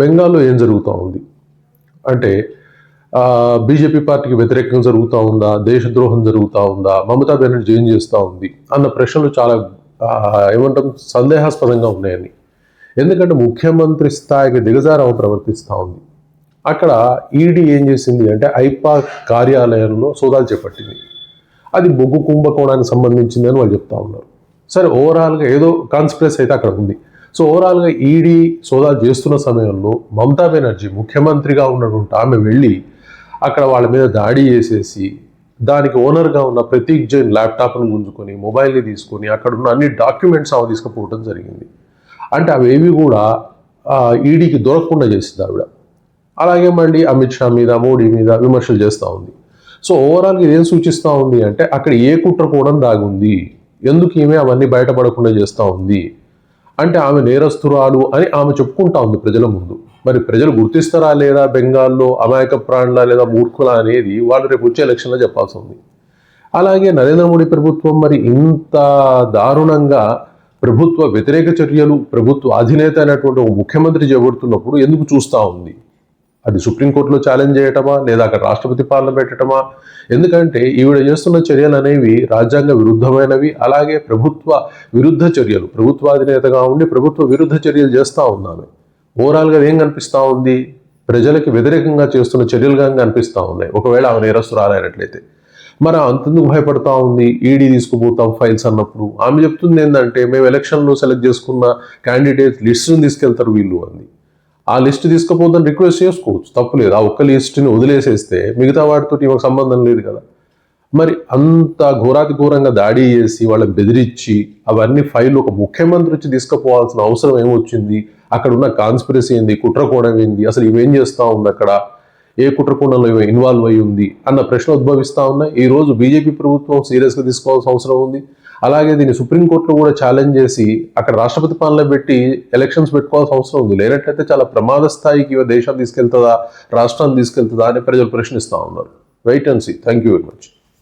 బెంగాల్లో ఏం జరుగుతూ ఉంది? అంటే బీజేపీ పార్టీకి వ్యతిరేకంగా జరుగుతూ ఉందా? దేశద్రోహం జరుగుతూ ఉందా? మమతా బెనర్జీ ఏం చేస్తూ ఉంది? అన్న ప్రశ్నలు చాలా ఏమంటాం సందేహాస్పదంగా ఉన్నాయని. ఎందుకంటే ముఖ్యమంత్రి స్థాయికి దిగజారం ప్రవర్తిస్తూ ఉంది. అక్కడ ఈడీ ఏం చేసింది అంటే ఐపా కార్యాలయంలో సోదాలు చేపట్టింది. అది బొగ్గు కుంభకోణానికి సంబంధించింది అని వాళ్ళు చెప్తా ఉన్నారు. సరే ఓవరాల్గా ఏదో కాన్స్పిరసీ అయితే అక్కడ ఉంది. సో ఓవరాల్గా ఈడీ సోదాలు చేస్తున్న సమయంలో మమతా బెనర్జీ ముఖ్యమంత్రిగా ఉన్నటువంటి ఆమె వెళ్ళి అక్కడ వాళ్ళ మీద దాడి చేసేసి దానికి ఓనర్గా ఉన్న ప్రతీక్ జైన్ ల్యాప్టాప్ను గుంజుకొని మొబైల్ని తీసుకొని అక్కడ ఉన్న అన్ని డాక్యుమెంట్స్ ఆమె తీసుకుపోవడం జరిగింది. అంటే అవేవి కూడా ఈడీకి దొరకకుండా చేసింది ఆవిడ. అలాగే మళ్ళీ అమిత్ షా మీద మోడీ మీద విమర్శలు చేస్తూ ఉంది. సో ఓవరాల్ ఇది ఏం సూచిస్తూ ఉంది అంటే అక్కడ ఏ కుట్ర కూడా దాగుంది. ఎందుకు ఈమె అవన్నీ బయటపడకుండా చేస్తూ ఉంది? అంటే ఆమె నేరస్తురాలు అని ఆమె చెప్పుకుంటా ఉంది ప్రజల ముందు. మరి ప్రజలు గుర్తిస్తారా లేదా బెంగాల్లో అమాయక ప్రాణుల లేదా మూర్ఖుల అనేది వాళ్ళు రేపు వచ్చే ఎలక్షన్లో చెప్పాల్సి ఉంది. అలాగే నరేంద్ర మోడీ ప్రభుత్వం మరి ఇంత దారుణంగా ప్రభుత్వ వ్యతిరేక చర్యలు ప్రభుత్వ అధినేత అయినటువంటి ఒక ముఖ్యమంత్రి చేపడుతున్నప్పుడు ఎందుకు చూస్తూ ఉంది? అది సుప్రీంకోర్టులో ఛాలెంజ్ చేయటమా? లేదా అక్కడ రాష్ట్రపతి పాలన పెట్టటమా? ఎందుకంటే ఈవిడ చేస్తున్న చర్యలు అనేవి రాజ్యాంగ విరుద్ధమైనవి అలాగే ప్రభుత్వ విరుద్ధ చర్యలు. ప్రభుత్వాధినేతగా ఉండి ప్రభుత్వ విరుద్ధ చర్యలు చేస్తూ ఉన్నామే. ఓవరాల్గా ఏం కనిపిస్తూ ఉంది? ప్రజలకి వ్యతిరేకంగా చేస్తున్న చర్యలుగా కనిపిస్తూ ఉన్నాయి? ఒకవేళ ఆమె నేరస్తురాలైనట్లయితే. మరి అంతెందుకు భయపడతా ఉంది? ఈడీ తీసుకుపోతాం ఫైల్స్ అన్నప్పుడు. ఆమె చెప్తుంది ఏంటంటే మేము ఎలక్షన్లో సెలెక్ట్ చేసుకున్న క్యాండిడేట్ లిస్టును తీసుకెళ్తారు వీళ్ళు అంది. ఆ లిస్ట్ తీసుకుపోదని రిక్వెస్ట్ చేసుకోవచ్చు. తప్పులేదు ఆ ఒక్క లిస్ట్ని వదిలేసేస్తే మిగతా వాటితో ఈమెకు సంబంధం లేదు కదా. మరి అంత ఘోరాతి ఘోరంగా దాడి చేసి వాళ్ళని బెదిరించి అవన్నీ ఫైల్ ఒక ముఖ్యమంత్రి వచ్చి తీసుకుపోవాల్సిన అవసరం ఏమొచ్చింది? అక్కడ ఉన్న కాన్స్పిరసీ ఏంది? కుట్రకోణం ఏంది? అసలు ఇవేం చేస్తూ ఉంది అక్కడ? ఏ కుట్రకోణంలో ఇవి ఇన్వాల్వ్ అయి ఉంది? అన్న ప్రశ్న ఉద్భవిస్తూ ఉన్నాయి. ఈరోజు బీజేపీ ప్రభుత్వం సీరియస్గా తీసుకోవాల్సిన అవసరం ఉంది. అలాగే దీన్ని సుప్రీంకోర్టులో కూడా ఛాలెంజ్ చేసి అక్కడ రాష్ట్రపతి పాలన పెట్టి ఎలక్షన్స్ పెట్టుకోవాల్సిన అవసరం ఉంది. లేనట్లయితే చాలా ప్రమాద స్థాయికి దేశం తీసుకెళ్తుందా రాష్ట్రాన్ని తీసుకెళ్తుందా అని ప్రజలు ప్రశ్నిస్తూ ఉన్నారు. Wait and see thank you very much